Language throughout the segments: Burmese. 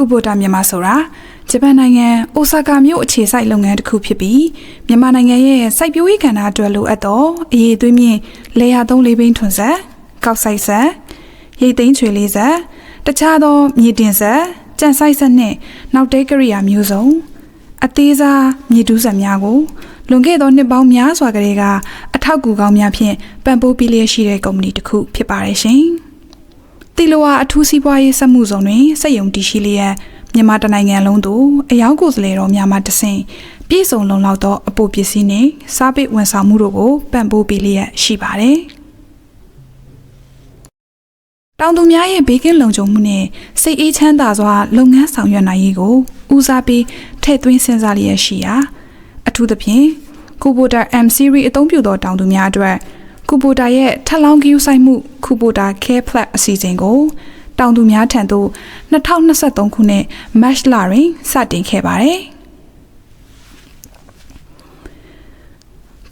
ကုဘိုတာမြန်မာဆိုတာဂျပန်နိုင်ငံအိုဆာကာမြို့အခြေစိုက်လုပ်ငန်းတစ်ခုဖြစ်ပြီးမြန်မာနိုင်ငံရဲ့စိုက်ပျိုးရေးကဏ္ဍအတွက်လိုအပ်သောအရေးသွေးမြင့်လေယာသုံးလေးဘင်းထွန်ဆက်ကောက်ဆိုင်ဆက်ရိတ်သိမ်းချွေလေးဆက်တခြားသောမြေတင်ဆက်ကြံဆိုင်ဆက်နှင့်နောက်တဲကရိယာမျိုးစုံအသေးစားမြေတူးဆက်များကိုလွန်ခဲ့သောနှစ်ပေါင်းများစွာကတည်းကအထောက်အကူကောင်းများဖြင့်ပံ့ပိုးပေးလျက်ရှိတဲ့ကုမ္ပဏီတစ်ခုဖြစ်ပါတယ်ရှင်။ တီလိုဝါအထူးစီးပွားရေးစက်မှုဇုံတွင်စက်ယုံတည်ရှိလျက်မြန်မာတနိုင်ငံလုံးသို့အယောက်ကိုယ်စားလှယ်တော်များမှတဆင့်ပြည်စုံလုံလောက်သောအပိုပစ္စည်းနှင့်စားပိတ်ဝန်ဆောင်မှုတို့ကိုပံ့ပိုးပေးလျက်ရှိပါတယ်။တောင်သူများရဲ့ဘေးကင်းလုံခြုံမှုနဲ့စိတ်အေးချမ်းသာစွာလုပ်ငန်းဆောင်ရွက်နိုင်ရေးကိုဦးစားပေးထည့်သွင်းစဉ်းစားလျက်ရှိရာအထူးသဖြင့်ကူဘိုတာ M series အသုံးပြုသောတောင်သူများအတွက် ကူဘိုတာရဲ့ထက်လောင်းကယူဆိုင်မှုကူဘိုတာ Care Plus အစီအစဉ်ကိုတောင်သူများထံသို့2023ခုနှစ် March လတွင်စတင်ခဲ့ပါတယ်။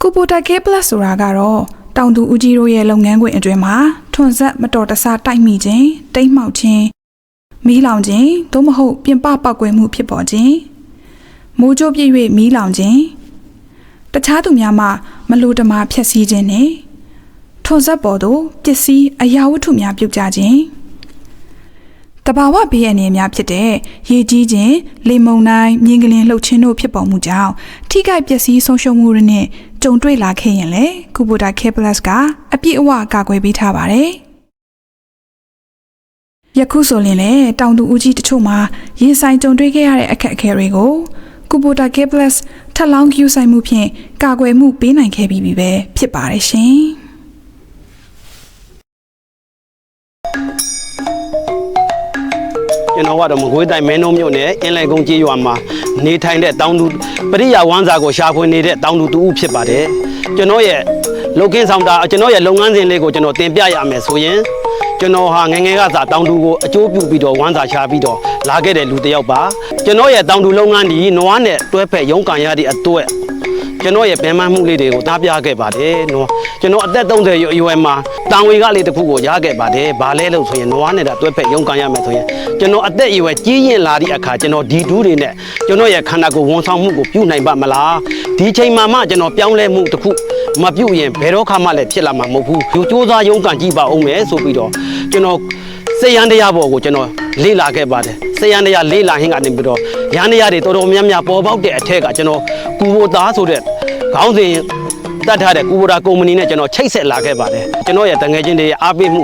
ကူဘိုတာ Care Plus ဆိုတာကတော့တောင်သူဦးကြီးတို့ရဲ့လုပ်ငန်းခွင်အတွင်းမှာထွန်ဆက်မတော်တဆတိုက်မိခြင်းတိတ်မှောက်ခြင်းမီးလောင်ခြင်းသို့မဟုတ်ပြင်ပပောက်ကွဲမှုဖြစ်ပေါ်ခြင်းမိုးကြိုးပြည့်၍မီးလောင်ခြင်းတခြားသူများမှမလိုတမာဖျက်ဆီးခြင်းနဲ့ ထွန်ဆက်ပေါ်သို့ပစ္စည်းအရာဝတ္ထုများပြုတ်ကျခြင်းတဘာဝဘေးအန္တရာယ်များဖြစ်တဲ့ရေကြီးခြင်းလေမုန်တိုင်းမြင်းကလင်းလှုပ်ခြင်းတို့ဖြစ်ပေါ်မှုကြောင့်ထိခိုက်ပျက်စီးဆုံးရှုံးမှုတွေနဲ့ကြုံတွေ့လာခဲ့ရင်လေကူဘိုတာ K+ ကအပြည့်အဝကာကွယ်ပေးထားပါတယ်ယခုဆိုရင်လေတောင်သူဦးကြီးတချို့မှာရင်ဆိုင်ကြုံတွေ့ခဲ့ရတဲ့အခက်အခဲတွေကိုကူဘိုတာ K+ ထပ်လောင်းကျူဆိုင်မှုဖြင့်ကာကွယ်မှုပေးနိုင်ခဲ့ပြီးပြီပဲဖြစ်ပါတယ်ရှင်။ ကျွန်တော်ကတော့မကွေးတိုင်းမင်းနှုံးမြို့နယ်အင်းလိုက်ကုန်းကျေးရွာမှာနေထိုင်တဲ့တောင်သူပရိယာဝမ်းစာကိုရှာဖွေနေတဲ့တောင်သူတူဦးဖြစ်ပါတယ်ကျွန်တော်ရဲ့လုပ်ကင်းဆောင်တာကျွန်တော်ရဲ့လုပ်ငန်းစဉ်လေးကိုကျွန်တော်တင်ပြရမယ်ဆိုရင်ကျွန်တော်ဟာငယ်ငယ်ကစားတောင်သူကိုအကျိုးပြုပြီးတော့ဝမ်းစာရှာပြီးတော့လာခဲ့တဲ့လူတစ်ယောက်ပါကျွန်တော်ရဲ့တောင်သူလုပ်ငန်းဒီနွားနဲ့တွဲဖက်ရုံးကန်ရတဲ့အတွက် ကျွန်တော်ရဲ့ပြန်မှန်းမှုလေးတွေကိုတားပြခဲ့ပါတယ်နော်ကျွန်တော်အသက်30အရွယ်မှာတန်ဝေကလေးတစ်ခုကိုရခဲ့ပါတယ်ဘာလဲလို့ဆိုရင်နွားနေတာတွဲဖက်ရုံကန်ရမယ်ဆိုရင်ကျွန်တော်အသက်အရွယ်ကြီးရင်လာသည့်အခါကျွန်တော်ဒီဒူးတွေနဲ့ကျွန်တော်ရဲ့ခန္ဓာကိုယ်ဝန်ဆောင်မှုကိုပြုနိုင်ပါမလားဒီချိန်မှာမှကျွန်တော်ပြောင်းလဲမှုတစ်ခုမပြုတ်ရင်ဘယ်တော့မှလည်းဖြစ်လာမှာမဟုတ်ဘူးဒီစူးစမ်းရုံကန်ကြည့်ပါဦးမယ်ဆိုပြီးတော့ကျွန်တော် စေရန်တရားဘော်ကိုကျွန်တော်လေ့လာခဲ့ပါတယ်စေရန်တရားလေ့လာဟင်းကနေပြီးတော့ရန်တရားတွေတော်တော်များများပေါ်ပေါက်တဲ့အထက်ကကျွန်တော်ကူဘိုသားဆိုတဲ့ခေါင်းစဉ်တတ်ထားတဲ့ကူဘိုတာကုမ္ပဏီနဲ့ကျွန်တော်ချိတ်ဆက်လာခဲ့ပါတယ်ကျွန်တော်ရဲ့တငယ်ချင်းတွေရဲ့အားပေးမှု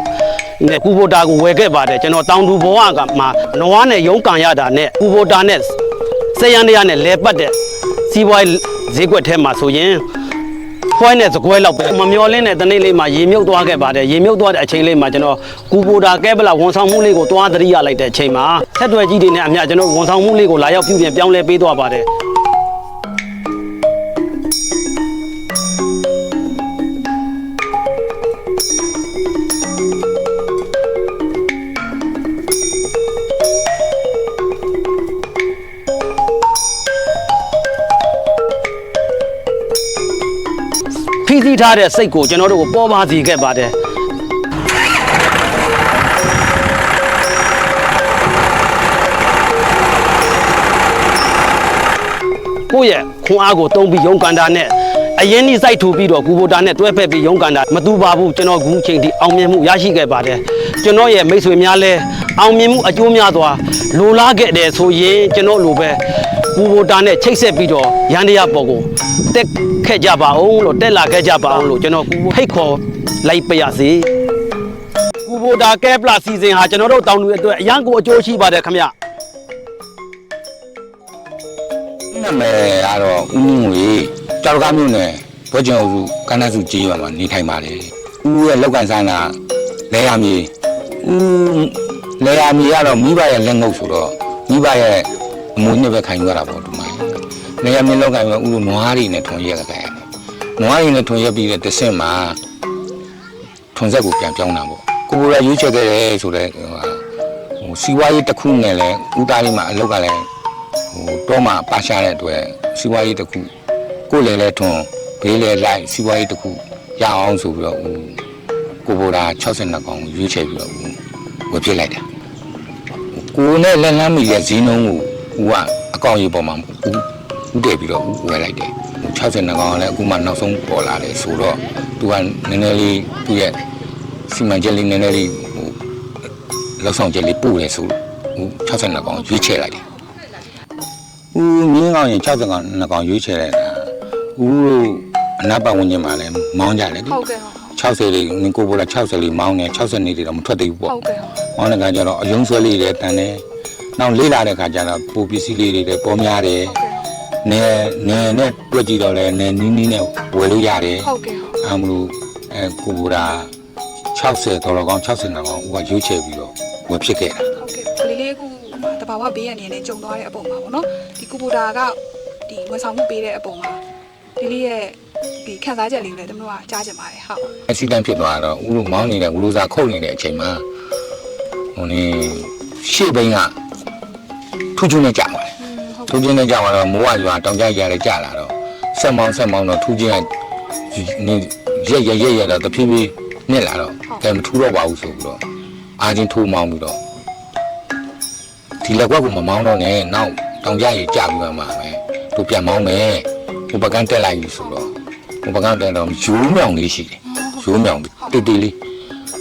နဲ့ကူဘိုတာကိုဝယ်ခဲ့ပါတယ်ကျွန်တော်တောင်တူဘဝကမှနွားနဲ့ရုံးကန်ရတာနဲ့ကူဘိုတာနဲ့စေရန်တရားနဲ့လဲပတ်တဲ့စီးပွားရေးဈေးကွက်ထဲမှာဆိုရင် ခွဲနဲ့စကွဲလောက်ပဲမမျောလင်းတဲ့တနေ့လေးမှာရေမြုပ်သွားခဲ့ပါတယ်ရေမြုပ်သွားတဲ့အချိန်လေးမှာကျွန်တော်ကူပိုတာကဲပလာဝန်ဆောင်မှုလေးကိုသွားသတိရလိုက်တဲ့အချိန်မှာဆက်တွယ်ကြီးတွေနဲ့အမျှကျွန်တော်ဝန်ဆောင်မှုလေးကိုလာရောက်ပြုပြင်ပြောင်းလဲပေးသွားပါတယ် ဖိစီးထားတဲ့စိတ်ကိုကျွန်တော်တို့ကိုပေါ်ပါစေခဲ့ပါတယ်ကိုယ့်ရဲ့ခွန်အားကိုတုံးပြီးရုန်းကန်တာနဲ့အရင်นี่စိုက်ထူပြီးတော့ဂူဘိုတာနဲ့တွဲဖက်ပြီးရုန်းကန်တာမတူပါဘူးကျွန်တော်ခုချိန်ထိအောင်မြင်မှုရရှိခဲ့ပါတယ် ကျွန်တော်ရဲ့မိတ်ဆွေများလဲအောင်မြင်မှုအကျိုးများစွာလိုလားခဲ့တယ်ဆိုရင်ကျွန်တော်လိုပဲဂူဘိုတာနဲ့ချိတ်ဆက်ပြီးတော့ရန်တရားပေါ်ကိုတက်ခဲ့ကြပါအောင်လို့တက်လာခဲ့ကြပါအောင်လို့ကျွန်တော်ဖိတ်ခေါ်လိုက်ပါရစေဂူဘိုတာကဲပလာစီစဉ်ဟာကျွန်တော်တို့တောင်သူတွေအတွက်အရန်ကိုအကျိုးရှိပါတယ်ခင်ဗျနာမည်ကတော့ဦးမင်းငွေကြောက်ကားမြို့နယ်ဘွဲ့ကျုံစုကန္နစုကြီးရွာမှာနေထိုင်ပါတယ်ဦးရဲ့လောက်ကန်ဆိုင်ကလဲရမြေ ဦးလဲရမြေကတော့မိဘရဲ့လက်ငုပ်ဆိုတော့မိဘရဲ့အမွေနဲ့ပဲခိုင်ရတာပေါ့ဒီမှာလဲရမြေလောက်ကန်ကဦးတို့နွားတွေနဲ့ထွန်ရက်ခဲ့နွားတွေနဲ့ထွန်ရက်ပြီးတဲ့တစ်ဆင့်မှာထွန်ဆက်ကိုပြန်ပြောင်းတာပေါ့ကိုဘူရာရွေးချယ်ခဲ့တယ်ဆိုတော့ဟိုစီဝါရေးတစ်ခုနဲ့လဲဦးသားလေးမှာအလောက်ကလည်းဟိုတော့မှပါရှာတဲ့အတွက်စီးပွားရေးတစ်ခုကိုယ်လည်းလဲထွန်ဘေးလည်းလိုက်စီးပွားရေးတစ်ခုရအောင်ဆိုပြီးတော့ဟို ကိုဘိုရာ62កောင်ရွေးချယ်ပြီးတော့ဟိုဝယ်ပြစ်လိုက်တာကိုနဲ့လက်လန်းမိရဲ့ဈေးနှုန်းကိုဦးကအကောင့်ရေးပေါ်မှာဦးဦးတည်ပြီးတော့ဦးဝယ်လိုက်တယ်60နှစ်ကောင်ကလည်းအခုမှနောက်ဆုံးပေါ်လာတယ်ဆိုတော့သူကနည်းနည်းလေးသူ့ရဲ့စီမံချက်လေးနည်းနည်းလေးဟိုလောက်ဆောင်ချက်လေးပို့တယ်ဆိုဦး60နှစ်ကောင်ရွေးချယ်လိုက်တယ်ဦးမြင်းကောင်ရင်60ကောင်နှစ်ကောင်ရွေးချယ်လိုက်တာဦးတို့အနာပတ်ဝန်းကျင်မှာလည်းမောင်းကြတယ်လေဟုတ်ကဲ့ဟုတ် 60လေးနင်ကိုဘောလာ60လေးမောင်းနေ60နေတွေတော့မထွက်သေးဘူးပေါ့ဟုတ်ကဲ့ဟုတ်။မောင်းတဲ့ခါကျတော့အယုံဆွဲလေးတွေတန်တယ်။နောက်လေးလာတဲ့ခါကျတော့ပူပစ္စည်းလေးတွေလည်းပေါ်များတယ်။နဲနဲနဲ့တွက်ကြည့်တော့လည်းနဲနီးနီးနဲ့ဝယ်လို့ရတယ်ဟုတ်ကဲ့ဟုတ်။အဲမလို့အဲကိုဘူရာ60ဒေါ်လာကောင်း60နာကောင်းဦးကရွေးချယ်ပြီးတော့ဝယ်ဖြစ်ခဲ့တာဟုတ်ကဲ့ကလေးလေးကူတဘာဝဘေးရနေနဲ့ကြုံသွားတဲ့အပုံမှာပေါ့နော်ဒီကူပူတာကဒီဝန်ဆောင်မှုပေးတဲ့အပုံမှာဒီလေးရဲ့ ဒီခန်းစားချက်လေးကိုလည်းတို့ကကြားကြပါတယ်ဟုတ်။အက်ဆီဒန့်ဖြစ်သွားတော့ဦးတို့မောင်းနေတဲ့ဦးတို့စားခုတ်နေတဲ့အချိန်မှာဟိုနေရှေ့ဘင်းကထူးချွန်းနေကြပါလေဟုတ်ထူးချင်းနဲ့ကြောက်တော့မိုးဝရွာတောင်ကြရတဲ့ကြလာတော့ဆက်မောင်းဆက်မောင်းတော့ထူးချင်းကနေရက်ရက်ရက်ရက်တော့တဖြည်းဖြည်းနစ်လာတော့ကဲမထူတော့ပါဘူးဆိုပြီးတော့အာချင်းထိုးမောင်းပြီးတော့ဒီလက်ကွက်ကမမောင်းတော့နဲ့နောက်တောင်ကြရကြပြီးမှမှာပဲသူပြန်မောင်းမယ်ဟိုပကန်းတက်လိုက်ပြီဆိုတော့ ဟိုပကန်းတက်တော့ရိုးမြောင်လေးရှိတယ်ရိုးမြောင်တိတ်တိတ်လေး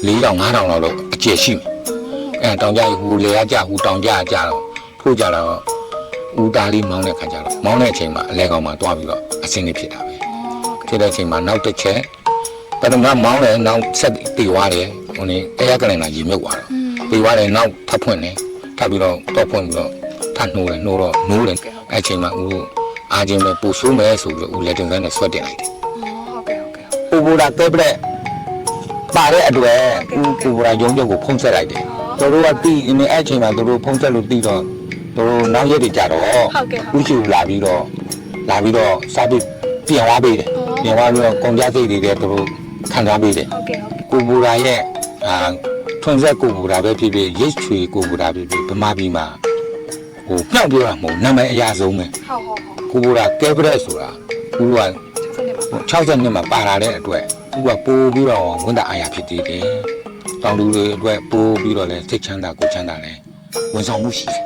၄တောင်၅တောင်လောက်တော့အကျယ်ရှိမယ်အဲတောင်ကြရဟိုလေရကြဟိုတောင်ကြရကြတော့ထိုးကြတော့ဦးသားလေးမောင်းတဲ့ခါကျတော့မောင်းတဲ့အချိန်မှာအလဲကောင်မှာတွားပြီးတော့အဆင်းလေးဖြစ်တာပဲဖြစ်တဲ့အချိန်မှာနောက်တစ်ချက်ပထမမောင်းတယ်နောက်ဆက်ပြေသွားတယ်ဟိုနေတရားကလည်းလာရေမြုပ်သွားတော့ပြေသွားတယ်နောက်ထပ်ဖွင့်တယ်ထပ်ပြီးတော့တော့ဖွင့်ပြီးတော့ထပ်နှိုးတယ်နှိုးတော့နှိုးတယ်အဲ့အချိန်မှာဦးအားချင်းပဲပူဆိုးမယ်ဆိုပြီးတော့ဦးလက်တင်ကန်းနဲ့ဆွတ်တင်လိုက်တယ်ဟုတ်ကဲ့ဟုတ် ကဲ့ပူပူတာကဲပလက်ပါတဲ့အတွက်ဦးပူပူတာရုံးချုပ်ကိုဖုံးဆက်လိုက်တယ်သူတို့ကတီးနေအဲ့အချိန်မှာသူတို့ဖုံးဆက်လို့တီးတော့သူတို့နောက်ရက်တွေကြတော့ဟုတ်ကဲ့ဟုတ်ဦးချူလာပြီးတော့လာပြီးတော့စားပြီးပြန်သွားပေးတယ်ပြန်သွားပြီးတော့ကုန်ကြစိတ်တွေတဲ့သူတို့ခံစားပေးတယ်ဟုတ်ကဲ့ဟုတ်ကဲ့ကိုဘူရာရဲ့အာထွန်ဆက်ကိုဘူရာပဲဖြစ်ဖြစ်ရိတ်ချွေကိုဘူရာဖြစ်ဖြစ်ဗမာပြည်မှာဟိုပြောင်းပြောတာမဟုတ်နာမည်အရာဆုံးပဲဟုတ်ဟုတ်ဟုတ်ကိုဘူရာကဲပရက်ဆိုတာဦးကဆက် နေပါ60နှစ်မှာပါလာတဲ့အတွက်ဦးကပိုးပြီးတော့ဝန်တာအာရဖြစ်သေးတယ်တောင်လူတွေအတွက်ပိုးပြီးတော့လဲစိတ်ချမ်းသာကိုယ်ချမ်းသာလဲဝန်ဆောင်မှုရှိတယ်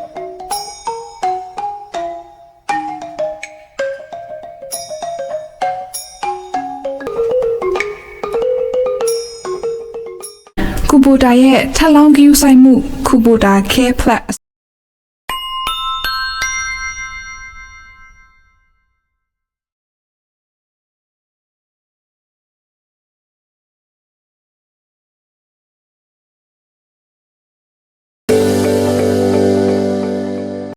ကူပူတာရဲ့ထက်လောင်းကယူဆိုင်မှုကူပူတာ Care Plus